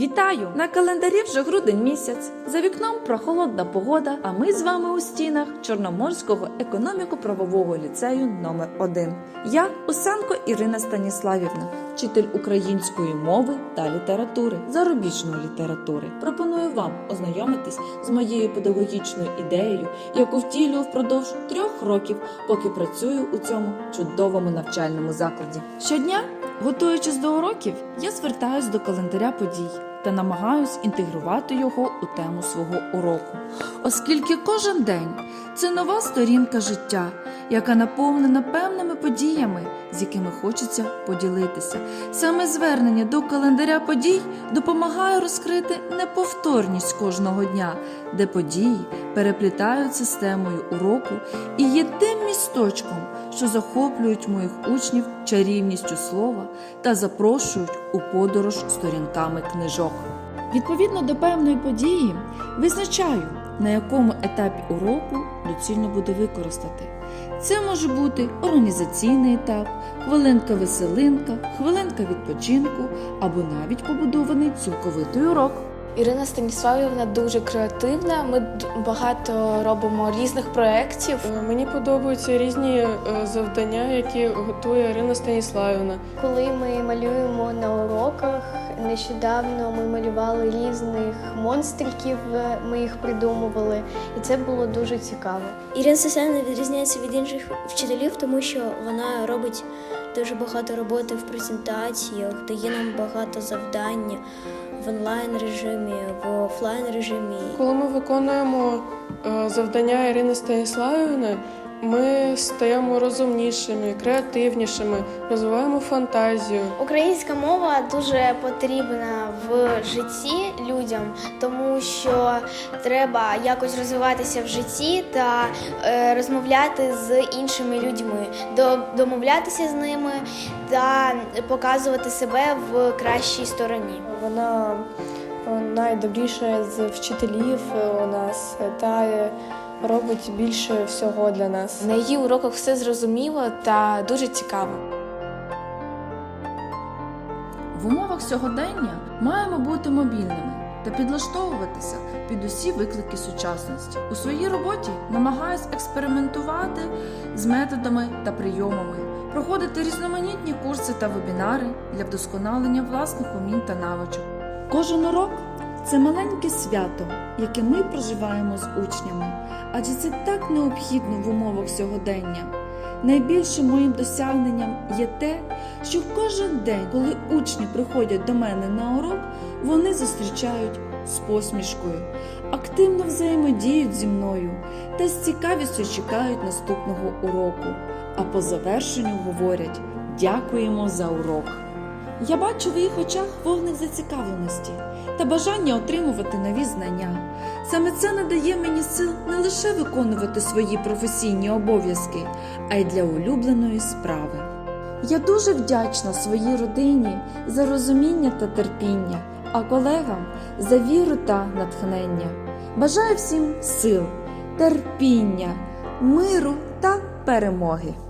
Вітаю! На календарі вже грудень місяць. За вікном прохолодна погода. А ми з вами у стінах Чорноморського економіко-правового ліцею номер 1 Я Усенко Ірина Станіславівна, вчитель української мови та літератури, зарубіжної літератури. Пропоную вам ознайомитись з моєю педагогічною ідеєю, яку втілюю впродовж трьох років, поки працюю у цьому чудовому навчальному закладі. Щодня Готуючись до уроків, я звертаюсь до календаря подій та намагаюсь інтегрувати його у тему свого уроку, оскільки кожен день це нова сторінка життя, яка наповнена певними подіями, з якими хочеться поділитися. Саме звернення до календаря подій допомагає розкрити неповторність кожного дня, де події переплітаються з темою уроку і є тим місточком, що захоплюють моїх учнів чарівністю слова та запрошують у подорож сторінками книжок. Відповідно до певної події визначаю, на якому етапі уроку доцільно буде використати. Це може бути організаційний етап, хвилинка-веселинка, хвилинка відпочинку або навіть побудований цілковитий урок. Ірина Станіславівна дуже креативна. Ми багато робимо різних проєктів. Е, Мені подобаються різні е, завдання, які готує Ірина Станіславівна. Коли ми малюємо на уроках, нещодавно ми малювали різних монстриків, е, ми їх придумували, і це було дуже цікаво. Ірина Сесяна відрізняється від інших вчителів, тому що вона робить дуже багато роботи в презентаціях, дає нам багато завдань в онлайн режимі, в офлайн режимі. Коли ми виконуємо е, завдання Ірини Станіславівни, ми стаємо розумнішими, креативнішими, розвиваємо фантазію. Українська мова дуже потрібна в житті людям, тому що треба якось розвиватися в житті та е, розмовляти з іншими людьми, домовлятися з ними та показувати себе в кращій стороні. Вона найдобріша з вчителів е, у нас е, та е, робить більше всього для нас. На її уроках все зрозуміло та дуже цікаво. В умовах сьогодення маємо бути мобільними та підлаштовуватися під усі виклики сучасності. У своїй роботі намагаюсь експериментувати з методами та прийомами, проходити різноманітні курси та вебінари для вдосконалення власних умінь та навичок. Кожен урок це маленьке свято, яке ми проживаємо з учнями, адже це так необхідно в умовах сьогодення. Найбільшим моїм досягненням є те, що кожен день, коли учні приходять до мене на урок, вони зустрічають з посмішкою, активно взаємодіють зі мною та з цікавістю чекають наступного уроку. А по завершенню говорять дякуємо за урок. Я бачу в їх очах вогник зацікавленості та бажання отримувати нові знання. Саме це надає мені сил не лише виконувати свої професійні обов'язки, а й для улюбленої справи. Я дуже вдячна своїй родині за розуміння та терпіння, а колегам за віру та натхнення. Бажаю всім сил, терпіння, миру та перемоги.